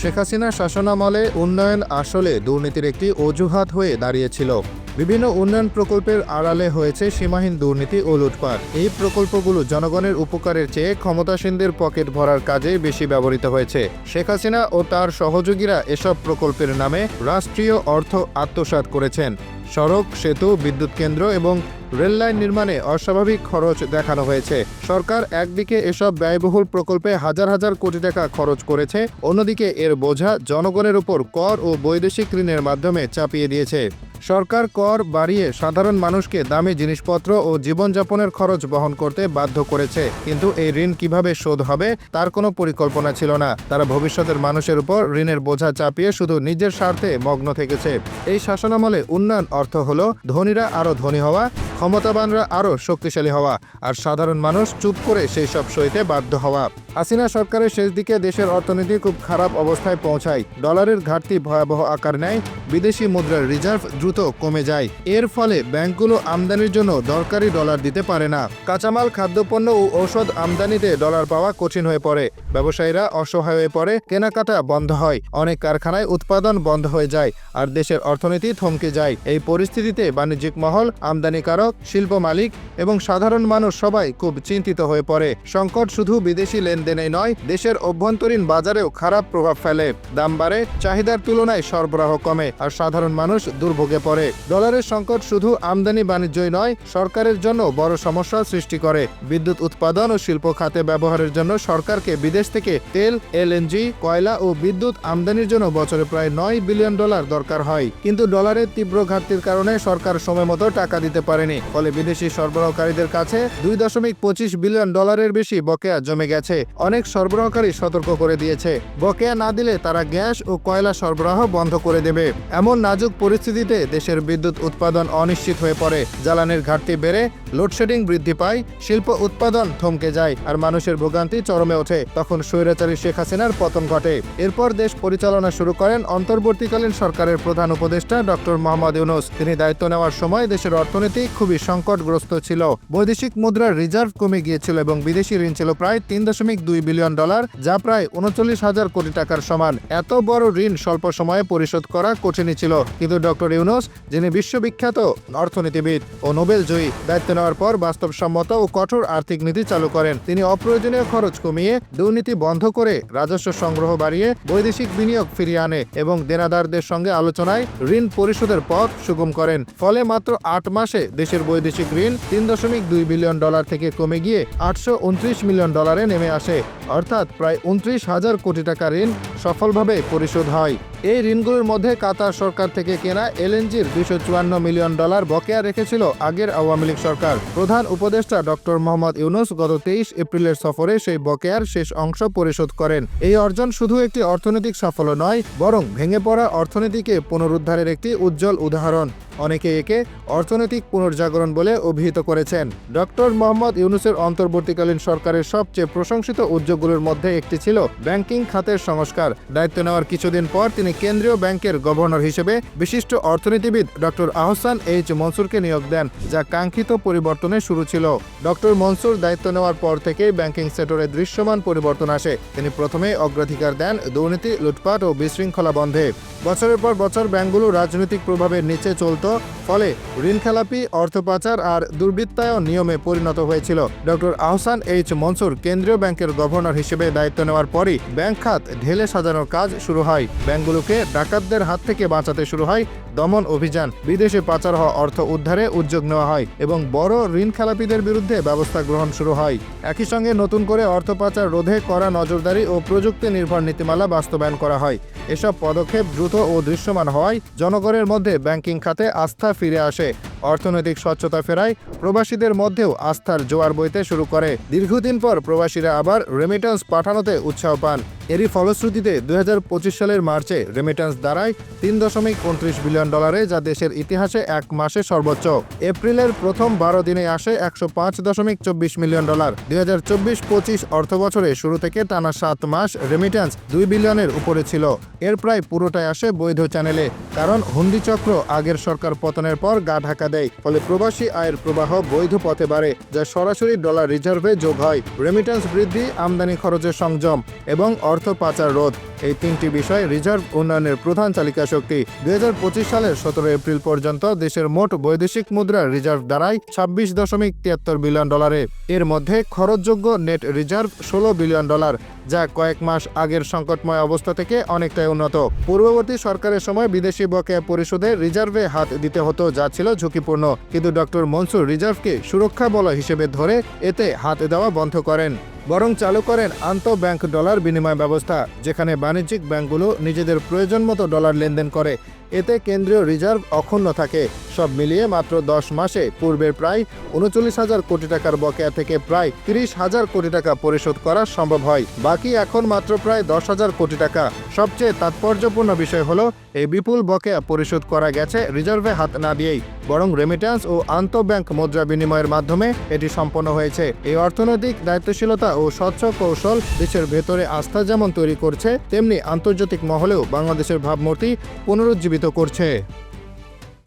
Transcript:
শেখ হাসিনা শাসনামলে উন্নয়ন আসলে দুর্নীতির একটি অজুহাত হয়ে দাঁড়িয়েছিল। বিভিন্ন উন্নয়ন প্রকল্পের আড়ালে হয়েছে সীমাহীন দুর্নীতি ও লুটপাট। এই প্রকল্পগুলো জনগণের উপকারের চেয়ে ক্ষমতাসীনদের পকেট ভরার কাজে বেশি ব্যবহৃত হয়েছে। শেখ হাসিনা ও তার সহযোগীরা এসব প্রকল্পের নামে রাষ্ট্রীয় অর্থ আত্মসাত করেছেন। সড়ক, সেতু, বিদ্যুৎ কেন্দ্র এবং রেললাইন নির্মাণে অস্বাভাবিক খরচ দেখানো হয়েছে। সরকার একদিকে এসব ব্যয়বহুল প্রকল্পে হাজার হাজার কোটি টাকা খরচ করেছে, অন্যদিকে এর বোঝা জনগণের উপর কর ও বৈদেশিক ঋণের মাধ্যমে চাপিয়ে দিয়েছে। সরকার কর বাড়িয়ে সাধারণ মানুষকে দামি জিনিসপত্র ও জীবনযাপনের খরচ বহন করতে বাধ্য করেছে। কিন্তু এই ঋণ কীভাবে শোধ হবে, তার কোনো পরিকল্পনা ছিল না। তারা ভবিষ্যতের মানুষের উপর ঋণের বোঝা চাপিয়ে শুধু নিজের স্বার্থে মগ্ন থেকেছে। এই শাসনামলে উন্নয়ন অর্থ হলো, ধনীরা আরও ধনী হওয়া, ক্ষমতাবানরা আরও শক্তিশালী হওয়া, আর সাধারণ মানুষ চুপ করে সেই সব সইতে বাধ্য হওয়া। হাসিনা সরকারের শেষ দিকে দেশের অর্থনীতি খুব খারাপ অবস্থায় পৌঁছায়। ডলারের ঘাটতি ভয়াবহ আকার নেয় বিদেশি মুদ্রার রিজার্ভ দ্রুত কমে যায়। এর ফলে ব্যাংকগুলো আমদানির জন্য দরকারি ডলার দিতে পারে না। কাঁচামাল, খাদ্যপণ্য ও ঔষধ আমদানিতে ডলার পাওয়া কঠিন হয়ে পড়ে। ব্যবসায়ীরা অসহায় হয়ে পড়ে, কেনাকাটা বন্ধ হয়। অনেক কারখানায় উৎপাদন বন্ধ হয়ে যায় আর দেশের অর্থনীতি থমকে যায়। এই পরিস্থিতিতে বাণিজ্যিক মহল, আমদানিকারক, শিল্প মালিক এবং সাধারণ মানুষ সবাই খুব চিন্তিত হয়ে পড়ে। সংকট শুধু বিদেশি লেনদেনে নয়, দেশের অভ্যন্তরীণ বাজারেও খারাপ প্রভাব ফেলে। দাম বাড়ে, চাহিদার তুলনায় সরবরাহ কমে। আর সাধারণ মানুষ দুর্ভোগে পড়ে। ডলারের সংকট শুধু আমদানি বাণিজ্যই নয়, সরকারের জন্য বড় সমস্যা সৃষ্টি করে। বিদ্যুৎ উৎপাদন ও শিল্প খাতে ব্যবহারের জন্য সরকারকে বিদেশ থেকে তেল এলএনজি কয়লা ও বিদ্যুৎ আমদানির জন্য বছরে প্রায় নয় বিলিয়ন ডলার দরকার হয়। কিন্তু ডলারের তীব্র ঘাটতির কারণে সরকার সময় মতো টাকা দিতে পারেনি। ফলে বিদেশি সরবরাহকারীদের কাছে দুই দশমিক পঁচিশ বিলিয়ন ডলারের বেশি বকেয়া জমে গেছে। অনেক সরবরাহকারী সতর্ক করে দিয়েছে। বকেয়া না দিলে তারা গ্যাস ও কয়লা সরবরাহ বন্ধ করে দেবে। এমন নাজুক পরিস্থিতিতে দেশের বিদ্যুৎ উৎপাদন অনিশ্চিত হয়ে পড়ে। জ্বালানির ঘাটতি বেড়ে, লোডশেডিং বৃদ্ধি পায়, শিল্প উৎপাদন থমকে যায় আর মানুষের ভোগান্তি চরমে ওঠে, তখন স্বৈরাচারী শেখ হাসিনার পতন ঘটে। এরপর দেশ পরিচালনা শুরু করেন অন্তর্বর্তীকালীন সরকারের প্রধান উপদেষ্টা ডক্টর মোহাম্মদ ইউনুস। তিনি দায়িত্ব নেওয়ার সময় দেশের অর্থনীতি খুবই সংকটগ্রস্ত ছিল। বৈদেশিক মুদ্রার রিজার্ভ কমে গিয়েছিল এবং বিদেশি ঋণ ছিল প্রায় তিন দশমিক দুই বিলিয়ন ডলার, যা প্রায় উনচল্লিশ হাজার কোটি টাকার সমান। এত বড় ঋণ স্বল্প সময়ে পরিশোধ করা কঠিনই ছিল। কিন্তু ডক্টর ইউনুস, যিনি বিশ্ববিখ্যাত অর্থনীতিবিদ ও নোবেল জয়ী দায়িত্ব নেওয়ার পর বাস্তবসম্মত ও কঠোর আর্থিক নীতি চালু করেন। তিনি অপ্রয়োজনীয় খরচ কমিয়ে দুর্নীতি বন্ধ করে রাজস্ব সংগ্রহ বাড়িয়ে বৈদেশিক বিনিয়োগ ফিরিয়ে আনে এবং দেনাদারদের সঙ্গে আলোচনায় ঋণ পরিশোধের পথ সুগম করেন। ফলে মাত্র আট মাসে দেশের বৈদেশিক ঋণ তিন দশমিক দুই বিলিয়ন ডলার থেকে কমে গিয়ে আটশো উনত্রিশ মিলিয়ন ডলারে নেমে আসে। অর্থাৎ প্রায় উনত্রিশ হাজার কোটি টাকা ঋণ সফলভাবে পরিশোধ হয়। এই ঋণগুলোর মধ্যে কাতার সরকার থেকে কেনা এলএনজির দুইশো চুয়ান্ন মিলিয়ন ডলার বকেয়া রেখেছিল আগের আওয়ামী লীগ সরকার। প্রধান উপদেষ্টা ডক্টর মোহাম্মদ ইউনুস গত তেইশ এপ্রিলের সফরে সেই বকেয়ার শেষ অংশ পরিশোধ করেন। এই অর্জন শুধু একটি অর্থনৈতিক সাফল্য নয়, বরং ভেঙে পড়া অর্থনীতিকে পুনরুদ্ধারের একটি উজ্জ্বল উদাহরণ। অনেকে একে অর্থনৈতিক পুনর্জাগরণ বলে অভিহিত করেছেন। ডক্টর মোহাম্মদ ইউনুসের অন্তর্বর্তীকালীন সরকারের সবচেয়ে প্রশংসিত উদ্যোগগুলোর মধ্যে একটি ছিল ব্যাংকিং খাতের সংস্কার। দায়িত্ব নেওয়ার কিছুদিন পর তিনি কেন্দ্রীয় ব্যাংকের গভর্নর হিসেবে বিশিষ্ট অর্থনীতিবিদ ডক্টর আহসান এইচ মনসুরকে নিয়োগ দেন, যা কাঙ্ক্ষিত পরিবর্তনের শুরু ছিল। ডক্টর মনসুর দায়িত্ব নেওয়ার পর থেকেই ব্যাংকিং সেক্টরে দৃশ্যমান পরিবর্তন আসে। তিনি প্রথমে অগ্রাধিকার দেন দুর্নীতি, লুটপাট ও বিশৃঙ্খলা বন্ধে। বছরের পর বছর ব্যাংকগুলো রাজনৈতিক প্রভাবের নিচে চলত, ফলে ঋণখেলাপি অর্থ পাচার আর দুর্বৃত্তায়ন নিয়মে পরিণত হয়েছিল। ডক্টর আহসান এইচ মনসুর কেন্দ্রীয় ব্যাংকের গভর্নর হিসেবে দায়িত্ব নেওয়ার পরই ব্যাংক খাত ঢেলে সাজানোর কাজ শুরু হয়। ব্যাংকগুলোকে ডাকাতদের হাত থেকে বাঁচাতে শুরু হয় দমন অভিযান। বিদেশে পাচার হওয়া অর্থ উদ্ধারে উদ্যোগ নেওয়া হয় এবং বড় ঋণ খেলাপিদের বিরুদ্ধে ব্যবস্থা গ্রহণ শুরু হয়। একই সঙ্গে নতুন করে অর্থ পাচার রোধে করা নজরদারি ও প্রযুক্তি নির্ভর নীতিমালা বাস্তবায়ন করা হয়। এসব পদক্ষেপ দ্রুত ও দৃশ্যমান হওয়ায় জনগণের মধ্যে ব্যাংকিং খাতে আস্থা ফিরে আসে। অর্থনৈতিক স্বচ্ছতা ফেরায় প্রবাসীদের মধ্যেও আস্থার জোয়ার বইতে শুরু করে। দীর্ঘদিন পর প্রবাসীরা আবার রেমিটেন্স পাঠানোতে উৎসাহ পান। এরই ফলশ্রুতিতে দুই হাজার পঁচিশ সালের মার্চে রেমিটেন্স দাঁড়ায় তিন দশমিক উনত্রিশ বিলিয়ন ডলারে, যা দেশের ইতিহাসে এক মাসে সর্বোচ্চ। এপ্রিলের প্রথম বারো দিনে আসে একশো পাঁচ দশমিক চব্বিশ মিলিয়ন ডলার। দুই হাজার চব্বিশ পঁচিশ অর্থ বছরে শুরু থেকে টানা সাত মাস রেমিটেন্স দুই বিলিয়নের উপরে ছিল। এর প্রায় পুরোটাই আসে বৈধ চ্যানেলে কারণ হুন্ডি চক্র আগের সরকার পতনের পর গা ঢাকা দেয়। ফলে প্রবাসী আয়ের প্রবাহ বৈধ পথে বাড়ে, যা সরাসরি ডলার রিজার্ভে যোগ হয়। রেমিটেন্স বৃদ্ধি, আমদানি খরচের সংযম এবং অর্থ পাচার রোধ এই তিনটি বিষয় রিজার্ভ উন্নয়নের প্রধান চালিকা শক্তি। দুই হাজার পঁচিশ সালের সতেরো এপ্রিল পর্যন্ত দেশের মোট বৈদেশিক মুদ্রার রিজার্ভ দাঁড়ায় ছাব্বিশ দশমিক তিয়াত্তর বিলিয়ন ডলারে। এর মধ্যে খরচযোগ্য নেট রিজার্ভ ষোলো বিলিয়ন ডলার, যা কয়েক মাস আগের সংকটময় অবস্থা থেকে অনেকটাই উন্নত। পূর্ববর্তী সরকারের সময় বিদেশি বকেয়া পরিশোধে রিজার্ভে হাত দিতে হতো, যা ছিল ঝুঁকিপূর্ণ। কিন্তু ডক্টর মনসুর রিজার্ভকে সুরক্ষা বল হিসেবে ধরে এতে হাত দেওয়া বন্ধ করেন। বরং চালু করেন আন্তঃব্যাংক ডলার বিনিময় ব্যবস্থা, যেখানে বাণিজ্যিক ব্যাংকগুলো নিজেদের প্রয়োজন মতো ডলার লেনদেন করে। এতে কেন্দ্রীয় রিজার্ভ অক্ষুণ্ণ থাকে। সব মিলিয়ে মাত্র দশ মাসে পূর্বের প্রায় উনচল্লিশ হাজার কোটি টাকার বকেয়া থেকে প্রায় তিরিশ হাজার কোটি টাকা পরিশোধ করা সম্ভব হয়। বাকি এখন মাত্র প্রায় দশ হাজার কোটি টাকা। সবচেয়ে তাৎপর্যপূর্ণ বিষয় হলো, এই বিপুল বকেয়া পরিশোধ করা গেছে রিজার্ভে হাত না দিয়েই। বরং রেমিট্যান্স ও আন্তঃব্যাংক মুদ্রা বিনিময়ের মাধ্যমে এটি সম্পন্ন হয়েছে। এই অর্থনৈতিক দায়িত্বশীলতা ও স্বচ্ছ কৌশল দেশের ভেতরে আস্থা যেমন তৈরি করছে, তেমনি আন্তর্জাতিক মহলেও বাংলাদেশের ভাবমূর্তি পুনরুজ্জীবিত করছে।